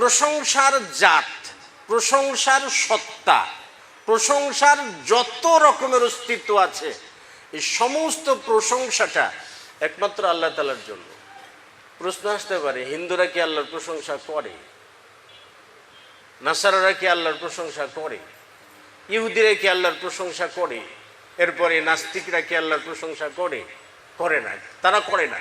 প্রশংসার জাত, প্রশংসার সত্তা, প্রশংসার যত রকমের অস্তিত্ব আছে, এই সমস্ত প্রশংসাটা একমাত্র আল্লাহ তালার জন্য। প্রশ্ন আসতে পারে, হিন্দুরা কি আল্লাহর প্রশংসা করে? নাসারারা কি আল্লাহর প্রশংসা করে? ইহুদিরা কি আল্লাহর প্রশংসা করে? এরপরে নাস্তিকরা কি আল্লাহর প্রশংসা করে? করে না, তারা করে না।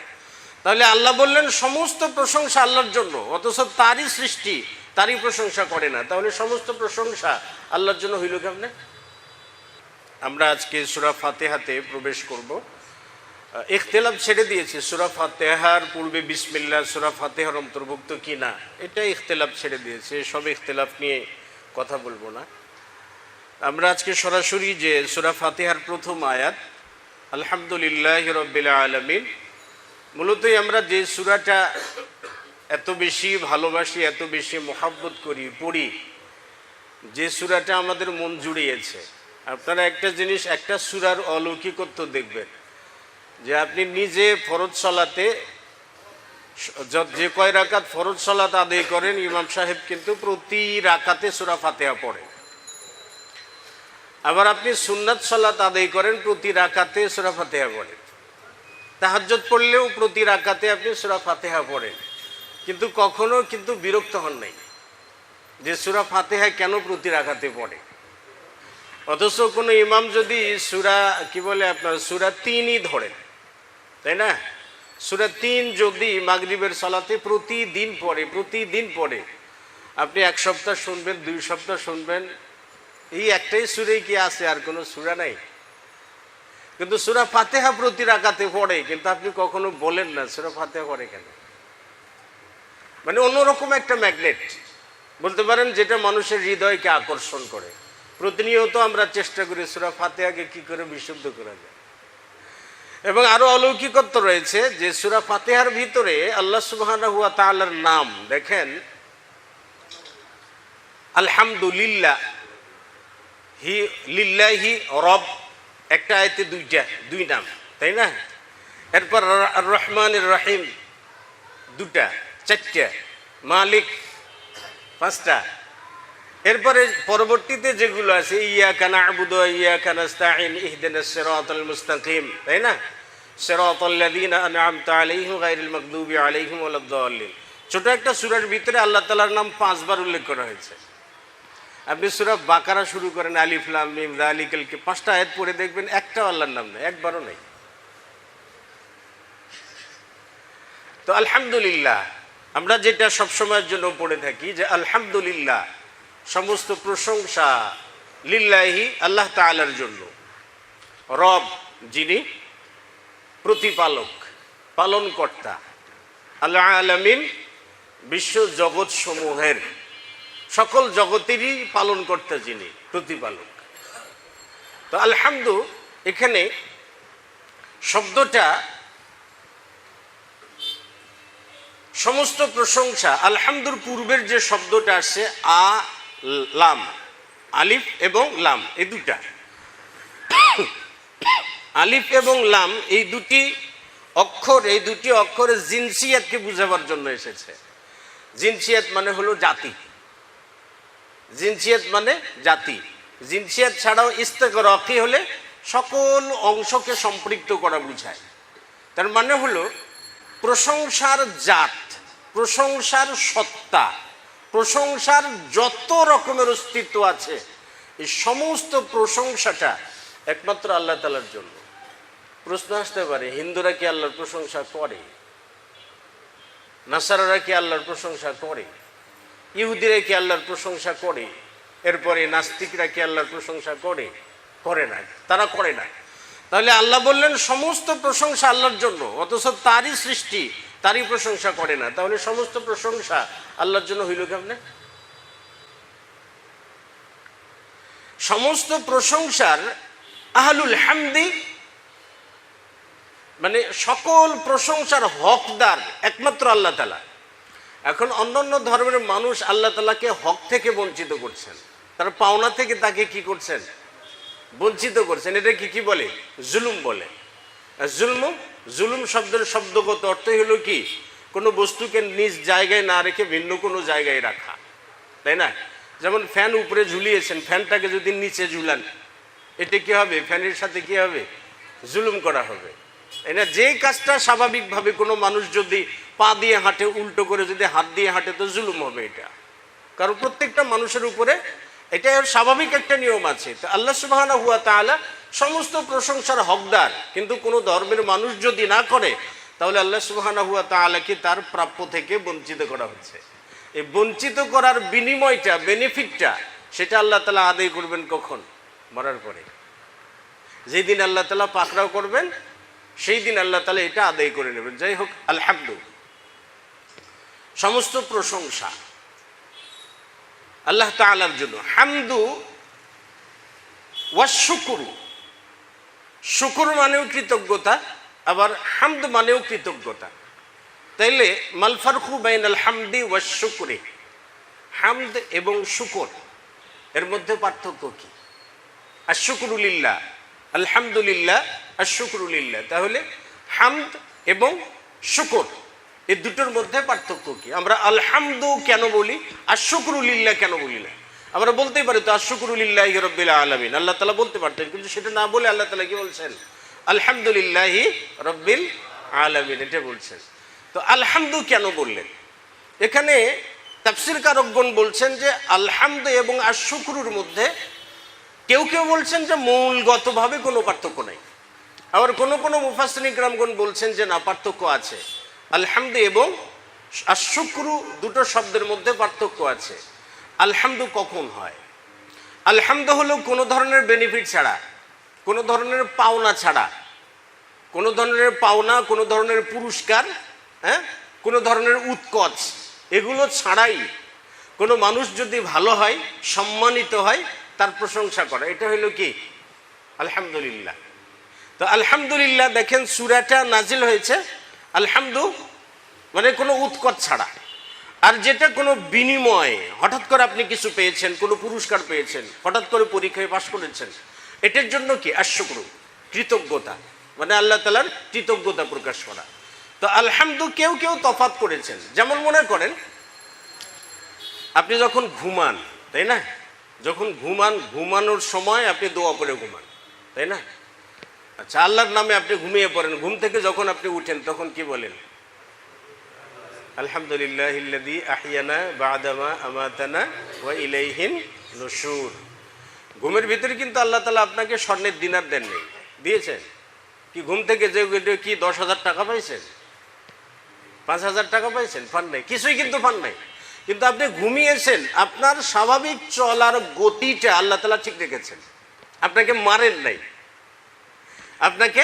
তাহলে আল্লাহ বললেন, সমস্ত প্রশংসা আল্লাহর জন্য, অথচ তারই সৃষ্টি তারই প্রশংসা করে না। তাহলে সমস্ত প্রশংসা আল্লাহর জন্য হইল কেমনে? আমরা আজকে সুরা ফাতেহাতে প্রবেশ করব। ইখতলাফ ছেড়ে দিয়েছে, সুরা ফাতেহার পূর্বে বিসমিল্লা সুরা ফাতেহার অন্তর্ভুক্ত কি না, এটা ইখতলাফ ছেড়ে দিয়েছে, সব ইখতলাফ নিয়ে কথা বলব না। আমরা আজকে সরাসরি যে সুরা ফাতেহার প্রথম আয়াত, আলহামদুলিল্লাহ রব্বিল আলমিন মূলতই আমরা যে সুরাটা এত বেশি ভালোবাসি, এত বেশি মোহাব্বত করি, পড়ি, যে সুরাটা আমাদের মন জুড়িয়েছে। আপনারা একটা জিনিস, একটা সুরার অলৌকিকত্ব দেখবেন, যে আপনি নিজে ফরজ সলাতে যে কয় রাকাত ফরজ সলাত আদায় করেন, ইমাম সাহেব কিন্তু প্রতি রাকাতে সুরা ফাতেহা পড়ে। আবার আপনি সুন্নাত সলাত আদায় করেন, প্রতি রাকাতে সুরা ফাতেহা পড়েন তাহাজ্জত পড়লেও প্রতি রাকাতে আপনি সুরা ফাতেহা পড়েন। কিন্তু কখনো কিন্তু বিরক্ত হন নাই যে সুরা ফাতেহা কেন প্রতি রাখাতে পড়ে? অথচ কোনো ইমাম যদি সুরা, কি বলে আপনার, সুরা তিনই ধরেন, তাই না? সুরা তিন যদি মাগরিবের সলাতে প্রতিদিন পড়ে প্রতিদিন পড়ে, আপনি এক সপ্তাহ শুনবেন, দুই সপ্তাহ শুনবেন, এই একটাই সুরেই কি আছে, আর কোনো সুরা নাই? কিন্তু সুরা ফাতেহা প্রতি রাখাতে পড়ে, কিন্তু আপনি কখনো বলেন না, সুরা ফাতেহা পড়ে কেন? মানে অন্যরকম একটা ম্যাগনেট। বলতে পারেন যেটা মানুষের হৃদয়কে আকর্ষণ করে। প্রতিনিয়ত আমরা চেষ্টা করি সুরা ফাতেহাকে কি করে বিশুদ্ধ করা যায়। এবং আরও অলৌকিকত্ব রয়েছে যে সুরা ফাতেহার ভিতরে আল্লাহ সুবাহ নাম, দেখেন, আলহামদুলিল্লাহ, হি, লিল্লাহি রব একটা আয়তে দুইটা, দুই নাম, তাই না? এরপর রহমান রহিম, দুটা, চারটা, মালিক, পাঁচটা। এরপরে পরবর্তীতে যেগুলো আছে ইয়া কানা আবুদ ইয়া কানাস্তাইন ইহদিনাস সিরাতাল মুস্তাকিম তাই না? সিরাতাল্লাযীনা আন'আমতা ছোট একটা সূরার ভিতরে আল্লাহ তাআলার নাম পাঁচবার উল্লেখ করা হয়েছে। আপনি সূরা বাকারা শুরু করেন, আলিফ, লাম, মিম, যালিকাল কি পাঁচটা আয়াত পড়ে দেখবেন, একটা আল্লাহর নাম নেই, একবারও নেই। তো আলহামদুলিল্লাহ, আমরা যেটা সবসময়ের জন্য পড়ে থাকি যে আলহামদুলিল্লাহ, সমস্ত প্রশংসা লিল্লাহি আল্লাহ তাআলার জন্য। রব যিনি প্রতিপালক, পালনকর্তা, আল্লাহ আলমিন বিশ্ব জগৎ সমূহের সকল জগতেরই পালনকর্তা যিনি, প্রতিপালক। তো আলহামদু, এখানে শব্দটা সমস্ত প্রশংসা, আলহামদুর পূর্বের যে শব্দটা আসছে আ, লাম, আলিফ এবং লাম, এই দুটা। আলিফ এবং লাম, এই দুটি অক্ষর, এই দুটি অক্ষরে জিনসিয়াতকে বুঝাবার জন্য এসেছে। জিনসিয়াত মানে হলো জাতি। জিনসিয়াত মানে জাতি। জিনসিয়াত ছাড়াও ইস্তেক রকি হলে সকল অংশকে সম্পৃক্ত করা বুঝায়। তার মানে হলো, প্রশংসার জাত, প্রশংসার সত্তা, প্রশংসার যত রকমের অস্তিত্ব আছে, এই সমস্ত প্রশংসাটা একমাত্র আল্লাহ তালার জন্য। প্রশ্ন আসতে পারে, হিন্দুরা কি আল্লাহর প্রশংসা করে? নাসারারা কি আল্লাহর প্রশংসা করে? ইহুদিরা কি আল্লাহর প্রশংসা করে? এরপরে নাস্তিকরা কি আল্লাহর প্রশংসা করে? করে না। তারা করে না। তাহলে আল্লাহ বললেন, সমস্ত প্রশংসা আল্লাহর জন্য, অথচ তারই সৃষ্টি, তারই প্রশংসা করে না। তাহলে সমস্ত প্রশংসা আল্লাহর জন্য হইল কেমনে? সমস্ত প্রশংসার আহলুল হামদি মানে সকল প্রশংসার হকদার একমাত্র আল্লাহ তালা এখন অন্যান্য ধর্মের মানুষ আল্লাহ তালাকে হক থেকে বঞ্চিত করছেন। তারা পাওনা থেকে তাকে কি করছেন? বঞ্চিত করছেন। এটা কি কি বলে? জুলুম বলে। জুলম, জুলুম শব্দের শব্দগত অর্থই হলো কি? কোনো বস্তুকে নিজ জায়গায় না রেখে ভিন্ন কোনো জায়গায় রাখা। তাই না? যেমন ফ্যান উপরে ঝুলিয়েছেন, ফ্যানটাকে যদি নিচে ঝুলান, এটা কি হবে? ফ্যানের সাথে কি হবে? জুলুম করা হবে। না যে কাজটা স্বাভাবিকভাবে কোনো মানুষ যদি পা দিয়ে হাঁটে, উল্টো করে যদি হাত দিয়ে হাঁটে, তো জুলুম হবে এটা। কারণ প্রত্যেকটা মানুষের উপরে এটা স্বাভাবিক একটা নিয়ম আছে। তো আল্লাহ সুবাহ হুয়া তাআলা সমস্ত প্রশংসার হকদার। কিন্তু কোনো ধর্মের মানুষ যদি না করে, তাহলে আল্লাহ সুবাহ হুয়া তাআলাকে তার প্রাপ্য থেকে বঞ্চিত করা হচ্ছে। এই বঞ্চিত করার বিনিময়টা, বেনিফিটটা, সেটা আল্লাহ তালা আদায় করবেন কখন? মরার পরে। যেদিন আল্লাহ তালা পাকড়াও করবেন সেই দিন আল্লাহ তালা এটা আদায় করে নেবেন। যাই হোক, আলহামদু। সমস্ত প্রশংসা আল্লাহ তালার জন্য। হামদু ওয়াশুকুরু শুকুর। মানেও কৃতজ্ঞতা, আবার হামদ মানেও কৃতজ্ঞতা। তাইলে মালফারখু বাইন আল হামদি ওয়া শুকুরে। হামদ এবং শুকর, এর মধ্যে পার্থক্য কি? আশুকুরুলিল্লাহ আলহামদুলিল্লাহ আশুকুরুলিল্লাহ তাহলে হামদ এবং শুকর, এই দুটোর মধ্যে পার্থক্য কি? আমরা আলহামদু কেন বলি আর আশুকুরুলিল্লাহ কেন বলি না? আমরা বলতেই পারি তো আর আশুকুরুলিল্লাহ রব্বিল আলমিন। আল্লাহ তালা বলতে পারতেন, কিন্তু সেটা না বলে আল্লাহ তালা কি বলছেন? আলহামদুলিল্লাহ রব্বিল আলমিন, এটা বলছেন। তো আলহামদু কেন বললেন? এখানে তাফসির কারকগণ বলছেন যে আলহামদ এবং আশুকুরুর মধ্যে কেউ কেউ বলছেন যে মূলগতভাবে কোনো পার্থক্য নাই। আবার কোনো কোনো মুফাসনিক রামগণ বলছেন যে না, পার্থক্য আছে। আলহামদ এবং আশুক্রু দুটো শব্দের মধ্যে পার্থক্য আছে। আলহামদু কখন হয়? আলহামদ হলো কোনো ধরনের বেনিফিট ছাড়া, কোনো ধরনের পাওনা ছাড়া, কোনো ধরনের পাওনা, কোনো ধরনের পুরস্কার হ্যাঁ? কোনো ধরনের উৎকচ, এগুলো ছাড়াই কোনো মানুষ যদি ভালো হয়, সম্মানিত হয়, তার প্রশংসা করা। এটা হলো কি? আলহামদুলিল্লাহ। তো আলহামদুলিল্লাহ দেখেন সুরাটা নাজিল হয়েছে, আলহামদু মানে কোনো উৎকট ছাড়া। আর যেটা কোনো বিনিময়, হঠাৎ করে আপনি কিছু পেয়েছেন, কোনো পুরস্কার পেয়েছেন, হঠাৎ করে পরীক্ষায় পাশ করেছেন, এটার জন্য কি? আশ্বকরু কৃতজ্ঞতা মানে আল্লাহ তালার কৃতজ্ঞতা প্রকাশ করা। তো আলহামদু, কেউ কেউ তফাত করেছেন। যেমন মনে করেন, আপনি যখন ঘুমান, তাই না? যখন ঘুমান, ঘুমানোর সময় আপনি দোয়া করে ঘুমান, তাই না? আচ্ছা আল্লাহর নামে আপনি ঘুমিয়ে পড়েন। ঘুম থেকে যখন আপনি উঠেন, তখন কি বলেন? আলহামদুলিল্লাহ ইল্লাদি আহিয়ানা বাদামা আমাতানা ওয়া ইলাইহিন নসুর ঘুমের ভিতরে কিন্তু আল্লাহ তালা আপনাকে স্বর্ণের দিনার দেন নেই। দিয়েছেন? কি ঘুম থেকে যে কি দশ হাজার টাকা পাইছেন? পাঁচ হাজার টাকা পাইছেন? পান নাই। কিছুই কিন্তু পান নাই। কিন্তু আপনি ঘুমিয়েছেন, আপনার স্বাভাবিক চলার গতিটা আল্লাহ তালা ঠিক রেখেছেন। আপনাকে মারেন নাই। আপনাকে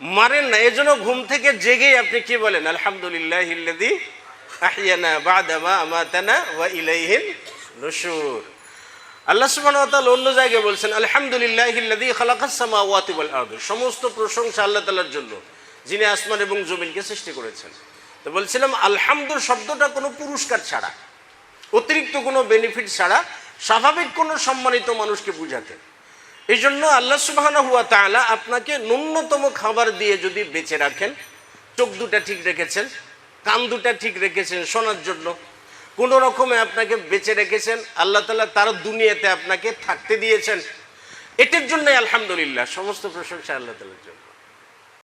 মারেন না। এজন্য ঘুম থেকে জেগেই আপনি কি বলেন? আলহামদুলিল্লাহ আহিয়ানা বাদামা আমাতানা ওয়া ইলাইহিন নুশুর। আল্লাহ সুবহানাহু ওয়া তাআলা অন্য জায়গায় বলছেন, আলহামদুলিল্লাহ ইল্লাদি খালাকাস সামাওয়াতি ওয়াল আরদ। সমস্ত প্রশংসা আল্লাহ তাআলার জন্য, যিনি আসমান এবং জমিনকে সৃষ্টি করেছেন। তো বলছিলাম, আলহামদু শব্দটা কোনো পুরস্কার ছাড়া, অতিরিক্ত কোনো বেনিফিট ছাড়া, স্বাভাবিক কোনো সম্মানিত মানুষকে বুঝাতেন এই জন্য আল্লাহ সুবাহানা হুয়া তালা আপনাকে ন্যূনতম খাবার দিয়ে যদি বেঁচে রাখেন, চোখ দুটা ঠিক রেখেছেন, কান দুটা ঠিক রেখেছেন শোনার জন্য, কোনো রকমে আপনাকে বেঁচে রেখেছেন, আল্লাহ তালা তার দুনিয়াতে আপনাকে থাকতে দিয়েছেন, এটার জন্যই আলহামদুলিল্লাহ, সমস্ত প্রশংসা আল্লাহ তালার জন্য।